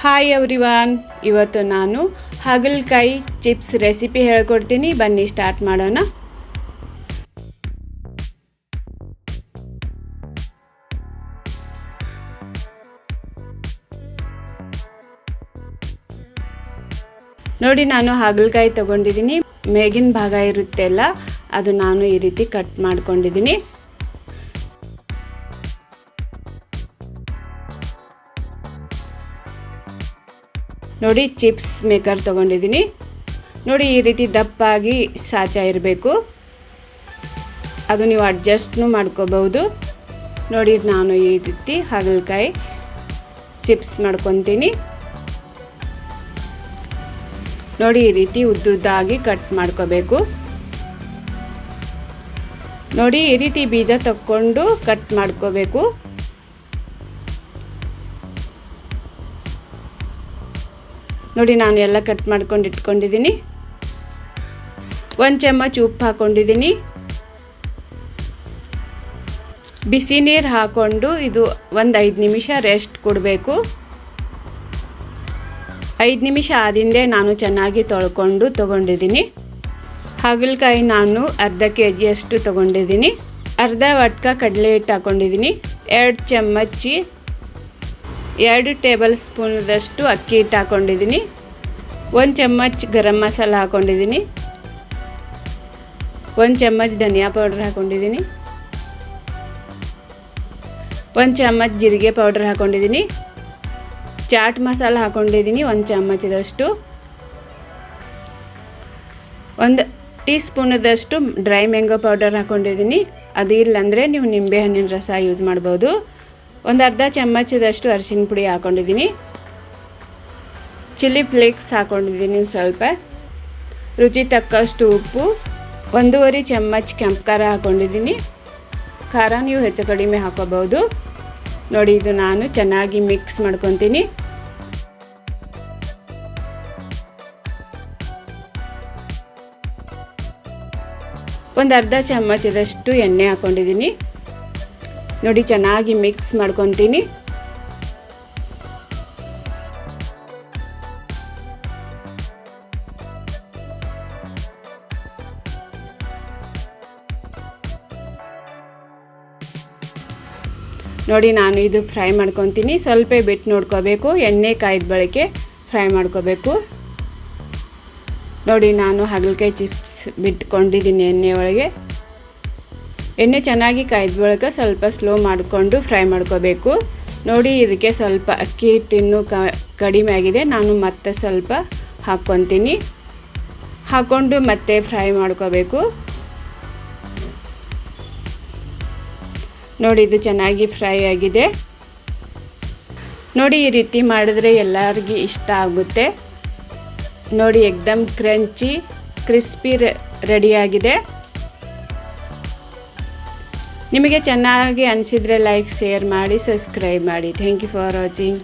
Hi everyone ಇವತ್ತು ನಾನು ಹಾಗಲಕಾಯಿ ಚಿಪ್ಸ್ ರೆಸಿಪಿ ಹೇಳ್ಕೊಡ್ತೀನಿ. ಬನ್ನಿ ಸ್ಟಾರ್ಟ್ ಮಾಡೋಣ. ನೋಡಿ ನಾನು ಹಾಗಲಕಾಯಿ ತಗೊಂಡಿದ್ದೀನಿ. ಮೇಗಿನ ಭಾಗ ಇರುತ್ತೆ ಅಲ್ಲ ಅದು ನಾನು ಈ ರೀತಿ ಕಟ್ ಮಾಡ್ಕೊಂಡಿದ್ದೀನಿ. ನೋಡಿ ಚಿಪ್ಸ್ ಮೇಕರ್ ತೊಗೊಂಡಿದ್ದೀನಿ. ನೋಡಿ ಈ ರೀತಿ ದಪ್ಪಾಗಿ ಸಾಚ ಇರಬೇಕು. ಅದು ನೀವು ಅಡ್ಜಸ್ಟ್ನು ಮಾಡ್ಕೋಬಹುದು. ನೋಡಿ ನಾನು ಈ ರೀತಿ ಹಾಗಲಕಾಯಿ ಚಿಪ್ಸ್ ಮಾಡ್ಕೊತೀನಿ. ನೋಡಿ ಈ ರೀತಿ ಉದ್ದುದ್ದಾಗಿ ಕಟ್ ಮಾಡ್ಕೋಬೇಕು. ನೋಡಿ ಈ ರೀತಿ ಬೀಜ ತಕ್ಕೊಂಡು ಕಟ್ ಮಾಡ್ಕೋಬೇಕು. ನೋಡಿ ನಾನು ಎಲ್ಲ ಕಟ್ ಮಾಡ್ಕೊಂಡು ಇಟ್ಕೊಂಡಿದ್ದೀನಿ. ಒಂದು ಚಮಚ ಉಪ್ಪು ಹಾಕ್ಕೊಂಡಿದ್ದೀನಿ ಬಿಸಿ ನೀರು ಹಾಕ್ಕೊಂಡು ಇದು ಒಂದು ಐದು ನಿಮಿಷ ರೆಸ್ಟ್ ಕೊಡಬೇಕು. ಐದು ನಿಮಿಷ ಆದಿಂದೆ ನಾನು ಚೆನ್ನಾಗಿ ತೊಳ್ಕೊಂಡು ತೊಗೊಂಡಿದ್ದೀನಿ. ಹಾಗಲಕಾಯಿ ನಾನು ಅರ್ಧ ಕೆ ಜಿಯಷ್ಟು ತೊಗೊಂಡಿದ್ದೀನಿ. ಅರ್ಧ ವಟ್ಕ ಕಡಲೆ ಹಿಟ್ಟು ಹಾಕ್ಕೊಂಡಿದ್ದೀನಿ ಎರಡು ಚಮಚಿ ಎರಡು ಟೇಬಲ್ ಸ್ಪೂನದಷ್ಟು ಅಕ್ಕಿ ಹಿಟ್ಟು ಹಾಕ್ಕೊಂಡಿದ್ದೀನಿ ಒಂದು ಚಮ್ಮಚ್ ಗರಂ ಮಸಾಲ ಹಾಕ್ಕೊಂಡಿದ್ದೀನಿ ಒಂದು ಚಮ್ಮಚ್ ಧನಿಯಾ ಪೌಡ್ರ್ ಹಾಕ್ಕೊಂಡಿದ್ದೀನಿ ಒಂದು ಚಮ್ಮಚ್ ಜೀರಿಗೆ ಪೌಡ್ರ್ ಹಾಕ್ಕೊಂಡಿದ್ದೀನಿ ಚಾಟ್ ಮಸಾಲ ಹಾಕ್ಕೊಂಡಿದ್ದೀನಿ ಒಂದು ಚಮಚದಷ್ಟು. ಒಂದು ಟೀ ಸ್ಪೂನದಷ್ಟು ಡ್ರೈ ಮ್ಯಾಂಗೋ ಪೌಡರ್ ಹಾಕ್ಕೊಂಡಿದ್ದೀನಿ ಅದು ಇಲ್ಲಾಂದರೆ ನೀವು ನಿಂಬೆಹಣ್ಣಿನ ರಸ ಯೂಸ್ ಮಾಡ್ಬೋದು. ಒಂದು ಅರ್ಧ ಚಮಚದಷ್ಟು ಅರಿಶಿನ ಪುಡಿ ಹಾಕ್ಕೊಂಡಿದ್ದೀನಿ ಚಿಲ್ಲಿ ಫ್ಲೇಕ್ಸ್ ಹಾಕ್ಕೊಂಡಿದ್ದೀನಿ ಸ್ವಲ್ಪ. ರುಚಿ ತಕ್ಕಷ್ಟು ಉಪ್ಪು. ಒಂದೂವರೆ ಚಮಚ ಕೆಂಪು ಖಾರ ಹಾಕ್ಕೊಂಡಿದ್ದೀನಿ ಖಾರ ನೀವು ಹೆಚ್ಚು ಕಡಿಮೆ ಹಾಕೋಬಹುದು. ನೋಡಿ, ಇದು ನಾನು ಚೆನ್ನಾಗಿ ಮಿಕ್ಸ್ ಮಾಡ್ಕೊತೀನಿ. ಒಂದು ಅರ್ಧ ಚಮಚದಷ್ಟು ಎಣ್ಣೆ ಹಾಕ್ಕೊಂಡಿದ್ದೀನಿ ನೋಡಿ, ಚೆನ್ನಾಗಿ ಮಿಕ್ಸ್ ಮಾಡ್ಕೊತೀನಿ. ನೋಡಿ, ನಾನು ಇದು ಫ್ರೈ ಮಾಡ್ಕೊತೀನಿ. ಸ್ವಲ್ಪ ಬಿಟ್ಟು ನೋಡ್ಕೋಬೇಕು. ಎಣ್ಣೆ ಕಾಯ್ದ ಬಳಕೆ ಫ್ರೈ ಮಾಡ್ಕೋಬೇಕು. ನೋಡಿ, ನಾನು ಹಾಗಲಕಾಯಿ ಚಿಪ್ಸ್ ಬಿಟ್ಕೊಂಡಿದ್ದೀನಿ ಎಣ್ಣೆ ಒಳಗೆ. ಎಣ್ಣೆ ಚೆನ್ನಾಗಿ ಕಾಯ್ದ ಬಳಿಕ ಸ್ವಲ್ಪ ಸ್ಲೋ ಮಾಡಿಕೊಂಡು ಫ್ರೈ ಮಾಡ್ಕೋಬೇಕು. ನೋಡಿ, ಇದಕ್ಕೆ ಸ್ವಲ್ಪ ಅಕ್ಕಿ ಹಿಟ್ಟಿನ್ನು ಕಡಿಮೆ ಆಗಿದೆ. ನಾನು ಮತ್ತೆ ಸ್ವಲ್ಪ ಹಾಕ್ಕೊತೀನಿ. ಹಾಕ್ಕೊಂಡು ಮತ್ತೆ ಫ್ರೈ ಮಾಡ್ಕೋಬೇಕು. ನೋಡಿ, ಇದು ಚೆನ್ನಾಗಿ ಫ್ರೈ ಆಗಿದೆ. ನೋಡಿ, ಈ ರೀತಿ ಮಾಡಿದ್ರೆ ಎಲ್ಲರಿಗೂ ಇಷ್ಟ ಆಗುತ್ತೆ. ನೋಡಿ, ಎಕ್ದಮ್ ಕ್ರಂಚಿ, ಕ್ರಿಸ್ಪಿ ರೆಡಿಯಾಗಿದೆ ನಿಮಗೆ ಚೆನ್ನಾಗಿ ಅನಿಸಿದರೆ ಲೈಕ್ ಶೇರ್ ಮಾಡಿ ಸಬ್ಸ್ಕ್ರೈಬ್ ಮಾಡಿ. Thank you for watching